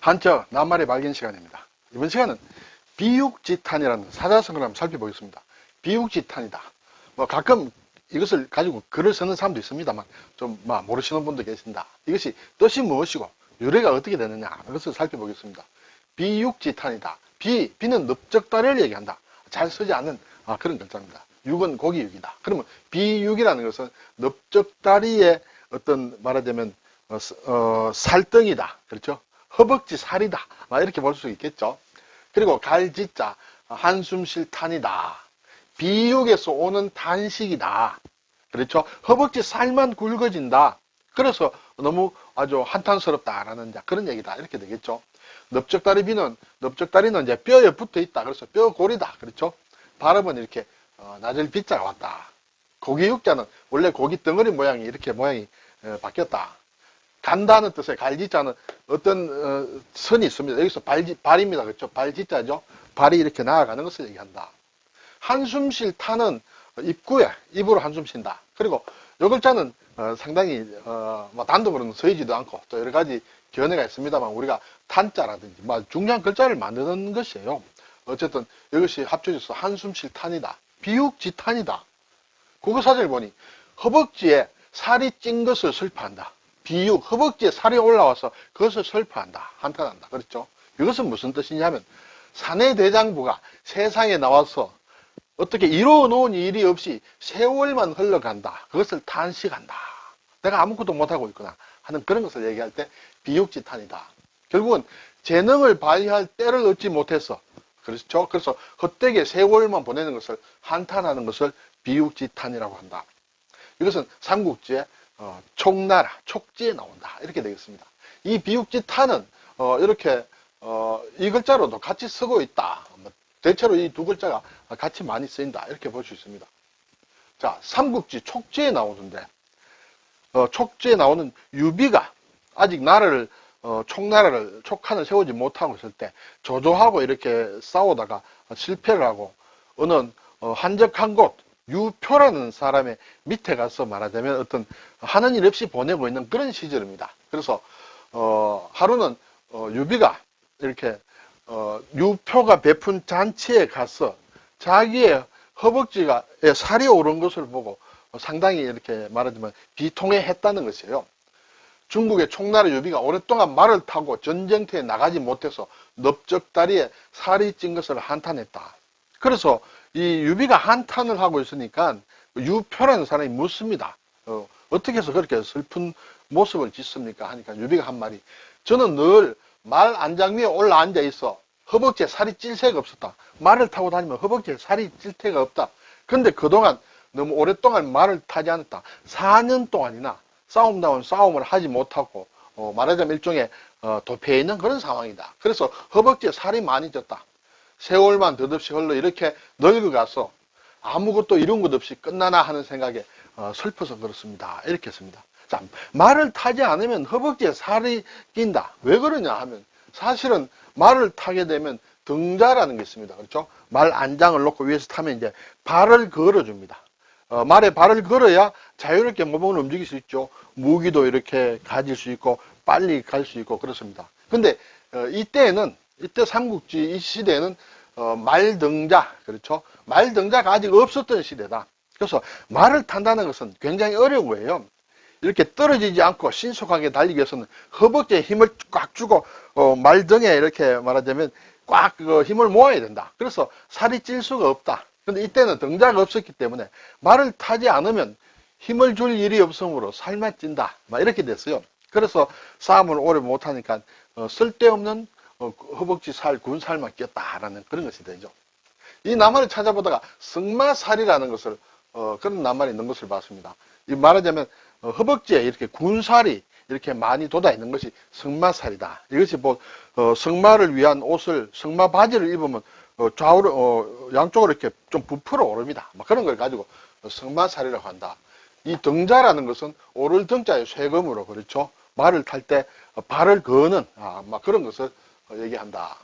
한자 낱말의 발견 시간입니다. 이번 시간은 비육지탄이라는 사자성어를 한번 살펴보겠습니다. 비육지탄이다. 뭐 가끔 이것을 가지고 글을 쓰는 사람도 있습니다만 좀막 모르시는 분도 계신다. 이것이 뜻이 무엇이고 유래가 어떻게 되느냐 이것을 살펴보겠습니다. 비육지탄이다. 비, 비는 넓적다리를 얘기한다. 잘 쓰지 않는 아, 그런 글자입니다. 육은 고기육이다. 그러면 비육이라는 것은 넓적다리의 어떤 말하자면 어, 스- 어, 살덩이다. 그렇죠? 허벅지 살이다. 막 이렇게 볼 수 있겠죠. 그리고 갈지자 한숨 쉴 탄이다. 비육에서 오는 단식이다. 그렇죠? 허벅지 살만 굵어진다. 그래서 너무 아주 한탄스럽다라는 그런 얘기다. 이렇게 되겠죠. 넓적다리 비는 넓적다리는 이제 뼈에 붙어 있다. 그래서 뼈골이다. 그렇죠? 발음은 이렇게 어, 낮을 비자가 왔다. 고기 육자는 원래 고기 덩어리 모양이 이렇게 모양이 어, 바뀌었다. 간다는 뜻의 갈지자는 어떤 어, 선이 있습니다. 여기서 발지, 발입니다. 그렇죠? 발지자죠. 발이 이렇게 나아가는 것을 얘기한다. 한숨 쉴 타는 입구에 입으로 한숨 쉰다. 그리고 요 글자는 어, 상당히 어, 뭐 단독으로는 서이지도 않고 또 여러 가지 견해가 있습니다만 우리가 탄자라든지 뭐 중요한 글자를 만드는 것이에요. 어쨌든 이것이 합쳐져서 한숨 쉴 탄이다. 비육지탄이다. 국어사전을 보니 허벅지에 살이 찐 것을 설파한다. 비육, 허벅지에 살이 올라와서 그것을 설파한다. 한탄한다. 그렇죠? 이것은 무슨 뜻이냐면 사내 대장부가 세상에 나와서 어떻게 이루어 놓은 일이 없이 세월만 흘러간다. 그것을 탄식한다. 내가 아무것도 못하고 있구나 하는 그런 것을 얘기할 때 비육지탄이다. 결국은 재능을 발휘할 때를 얻지 못해서 그렇죠. 그래서 헛되게 세월만 보내는 것을 한탄하는 것을 비육지탄이라고 한다. 이것은 삼국지의 어, 촉나라, 촉지에 나온다. 이렇게 되겠습니다. 이 비육지탄은 어, 이렇게 어, 이 글자로도 같이 쓰고 있다. 뭐, 대체로 이 두 글자가 같이 많이 쓰인다. 이렇게 볼 수 있습니다. 자, 삼국지 촉지에 나오는데 어, 촉지에 나오는 유비가 아직 나라를 어, 촉나라를 촉한을 세우지 못하고 있을 때 조조하고 이렇게 싸우다가 실패를 하고 어느 어, 한적한 곳 유표라는 사람의 밑에 가서 말하자면 어떤 하는 일 없이 보내고 있는 그런 시절입니다. 그래서 어, 하루는 어, 유비가 이렇게 어, 유표가 베푼 잔치에 가서 자기의 허벅지가 에 살이 오른 것을 보고 상당히 이렇게 말하자면 비통해했다는 것이에요. 중국의 총나라 유비가 오랫동안 말을 타고 전쟁터에 나가지 못해서 넓적다리에 살이 찐 것을 한탄했다. 그래서 이 유비가 한탄을 하고 있으니까 유표라는 사람이 묻습니다. 어, 어떻게 해서 그렇게 슬픈 모습을 짓습니까? 하니까 유비가 한 말이 저는 늘 말 안장 위에 올라 앉아 있어 허벅지에 살이 찔 새가 없었다. 말을 타고 다니면 허벅지에 살이 찔 새가 없다. 근데 그동안 너무 오랫동안 말을 타지 않았다. 4년 동안이나 싸움다운 싸움을 하지 못하고 어, 말하자면 일종의 어, 도피해 있는 그런 상황이다. 그래서 허벅지에 살이 많이 쪘다. 세월만 덧없이 흘러 이렇게 늙어가서 아무것도 이룬 것 없이 끝나나 하는 생각에 어, 슬퍼서 그렇습니다. 이렇게 했습니다. 자, 말을 타지 않으면 허벅지에 살이 낀다. 왜 그러냐 하면 사실은 말을 타게 되면 등자라는 게 있습니다. 그렇죠? 말 안장을 놓고 위에서 타면 이제 발을 걸어줍니다. 어, 말에 발을 걸어야 자유롭게 모범을 움직일 수 있죠. 무기도 이렇게 가질 수 있고 빨리 갈 수 있고 그렇습니다. 근데 어, 이때는 이때 삼국지 이 시대에는 어, 말등자 그렇죠. 말등자가 아직 없었던 시대다. 그래서 말을 탄다는 것은 굉장히 어려운 거예요. 이렇게 떨어지지 않고 신속하게 달리기 위해서는 허벅지에 힘을 꽉 주고 어, 말등에 이렇게 말하자면 꽉 그 힘을 모아야 된다. 그래서 살이 찔 수가 없다. 근데 이때는 등자가 없었기 때문에 말을 타지 않으면 힘을 줄 일이 없으므로 살만 찐다. 막 이렇게 됐어요. 그래서 싸움을 오래 못하니까 어, 쓸데없는 어, 허벅지 살, 군살만 꼈다라는 그런 것이 되죠. 이 낱말을 찾아보다가 승마살이라는 것을 어, 그런 낱말이 있는 것을 봤습니다. 이 말하자면 어, 허벅지에 이렇게 군살이 이렇게 많이 돋아 있는 것이 승마살이다. 이것이 뭐 어, 승마를 위한 옷을 승마 바지를 입으면 어, 좌우로 어, 양쪽으로 이렇게 좀 부풀어 오릅니다. 막 그런 걸 가지고 승마살이라고 한다. 이 등자라는 것은 오를 등자의 쇠금으로 그렇죠. 말을 탈 때 발을 거는 아, 막 그런 것을 어, 얘기한다.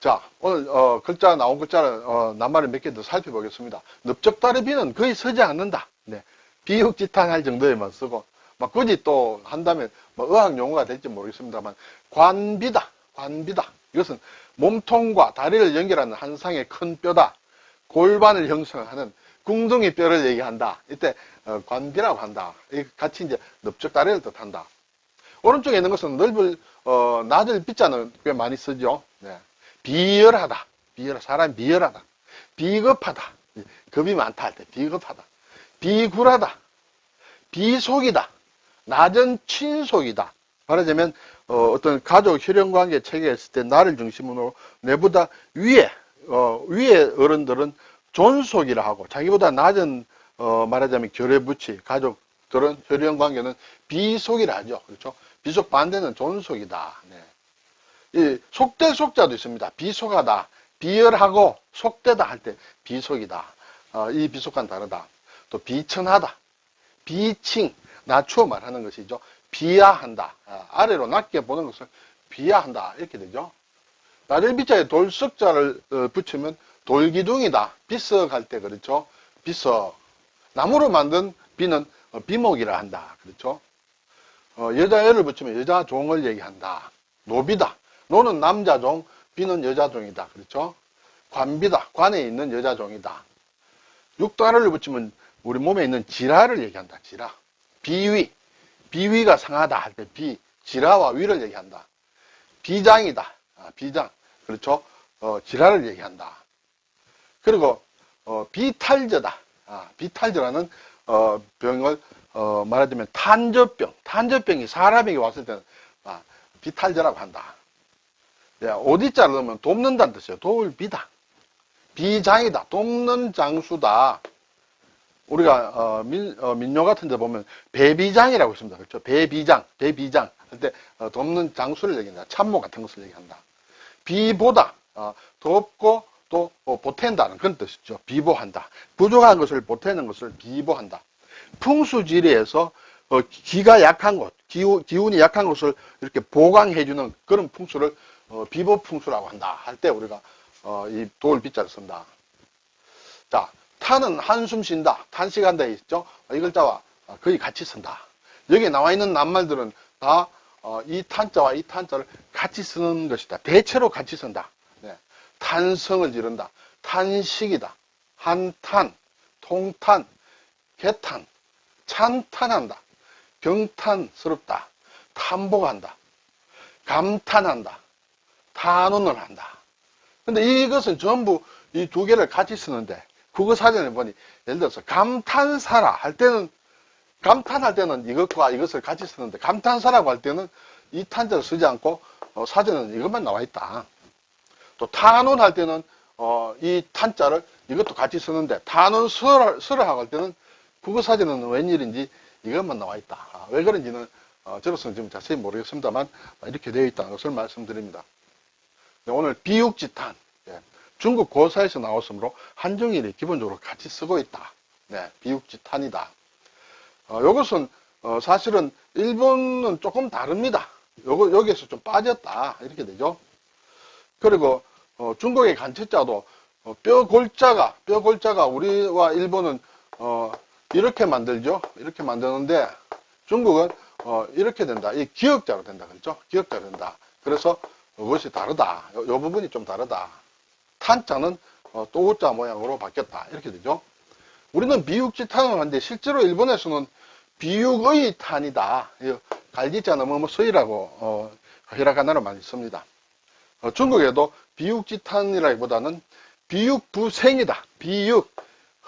자, 오늘 어, 글자 나온 글자를 어, 낱말을 몇 개 더 살펴보겠습니다. 넓적다리 비는 거의 서지 않는다. 네. 비육지탄할 정도에만 쓰고 막 굳이 또 한다면 뭐 의학 용어가 될지 모르겠습니다만 관비다. 관비다. 이것은 몸통과 다리를 연결하는 한 쌍의 큰 뼈다. 골반을 형성하는 궁둥이 뼈를 얘기한다. 이때 어, 관비라고 한다. 이 같이 이제 넓적 다리를 뜻한다. 오른쪽에 있는 것은 넓을 어, 낮을 비자는 꽤 많이 쓰죠. 네. 비열하다. 비열 사람이 비열하다. 비겁하다. 겁이 많다 할 때 비겁하다. 비굴하다. 비속이다. 낮은 친속이다. 말하자면 어, 떤 가족 혈연관계 체계에 있을 때 나를 중심으로 내보다 위에 어, 위에 어른들은 존속이라 하고 자기보다 낮은 어, 말하자면 결의부치 가족 들은 혈연 관계는 비속이라 하죠. 그렇죠? 비속 반대는 존속이다. 네. 이 속대 속자도 있습니다. 비속하다, 비열하고 속되다 할 때 비속이다. 어, 이 비속과는 다르다. 또 비천하다, 비칭, 낮추어 말하는 것이죠. 비하한다. 아, 아래로 낮게 보는 것을 비하한다. 이렇게 되죠. 낮을 비자에 돌석자를 어, 붙이면 돌기둥이다. 비석할 때 그렇죠. 비석. 나무로 만든 비는 어, 비목이라 한다. 그렇죠. 어, 여자애를 붙이면 여자 종을 얘기한다. 노비다. 노는 남자 종, 비는 여자 종이다. 그렇죠? 관비다. 관에 있는 여자 종이다. 육다를 붙이면 우리 몸에 있는 지라를 얘기한다. 지라. 비위. 비위가 상하다 할 때 비. 지라와 위를 얘기한다. 비장이다. 아, 비장. 그렇죠? 어, 지라를 얘기한다. 그리고 어, 비탈저다. 아, 비탈저라는 어, 병을 어, 말하자면 탄저병, 탄저병이 사람에게 왔을 때는 아, 비탈저라고 한다. 예, 어디자를 넣으면 돕는다는 뜻이에요. 도울 비다. 비장이다. 돕는 장수다. 우리가 어, 민, 어, 민요 같은 데 보면 배비장이라고 있습니다. 그렇죠? 배비장, 배비장 할때 어, 돕는 장수를 얘기한다. 참모 같은 것을 얘기한다. 비보다 어, 돕고 또 어, 보탠다는 그런 뜻이죠. 비보한다. 부족한 것을 보태는 것을 비보한다. 풍수지리에서 어, 기가 약한 것, 기후, 기운 이 약한 것을 이렇게 보강해주는 그런 풍수를 어, 비보풍수라고 한다. 할 때 우리가 어, 이 도울 빗자를 쓴다. 자, 탄은 한숨 쉰다. 탄식한다 있죠? 이 글자와 거의 같이 쓴다. 여기에 나와 있는 낱말들은 다 이 탄자와 이 탄자를 같이 쓰는 것이다. 대체로 같이 쓴다. 네. 탄성을 지른다. 탄식이다. 한탄, 통탄, 개탄, 찬탄한다. 경탄스럽다. 탐복한다. 감탄한다. 탄원을 한다. 근데 이것은 전부 이 두 개를 같이 쓰는데 국어 사전에 보니 예를 들어서 감탄사라 할 때는 감탄할 때는 이것과 이것을 같이 쓰는데 감탄사라고 할 때는 이 탄자를 쓰지 않고 어, 사전에는 이것만 나와 있다. 또 탄원 할 때는 어, 이 탄자를 이것도 같이 쓰는데 탄원 설을 설을 할 때는 국어 사전에는 웬일인지 이것만 나와 있다. 아, 왜 그런지는 어, 저로서는 지금 자세히 모르겠습니다만 이렇게 되어 있다는 것을 말씀드립니다. 네, 오늘 비육지탄 예, 중국 고사에서 나왔으므로 한정일이 기본적으로 같이 쓰고 있다. 네, 비육지탄이다. 어, 이것은 어, 사실은 일본은 조금 다릅니다. 요거 여기에서 좀 빠졌다 이렇게 되죠. 그리고 어, 중국의 간체자도 어, 뼈 골자가 뼈 골자가 우리와 일본은 어, 이렇게 만들죠. 이렇게 만드는데 중국은 어, 이렇게 된다. 이 기역자로 된다. 그렇죠? 기역자로 된다. 그래서 그것이 다르다. 요, 요 부분이 좀 다르다. 탄자는 어, 또우자 모양으로 바뀌었다. 이렇게 되죠. 우리는 비육지 탄을 하는데 실제로 일본에서는 비육의 탄이다. 갈기자는 뭐뭐 서이라고 어, 히라가나로 많이 씁니다. 어, 중국에도 비육지탄이라기보다는 비육부생이다. 비육,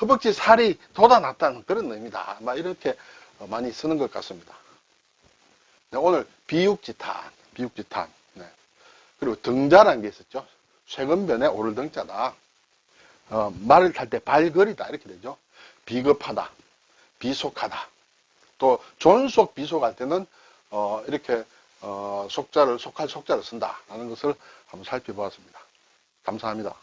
허벅지 살이 돋아났다는 그런 의미다. 막 이렇게 어, 많이 쓰는 것 같습니다. 네, 오늘 비육지탄, 비육지탄. 네. 그리고 등자라는 게 있었죠. 최근변에 오를 등자다. 어, 말을 탈 때 발걸이다. 이렇게 되죠. 비겁하다. 비속하다. 또 존속 비속할 때는 어, 이렇게 어, 속자를 속할 속자를 쓴다라는 것을 한번 살펴보았습니다. 감사합니다.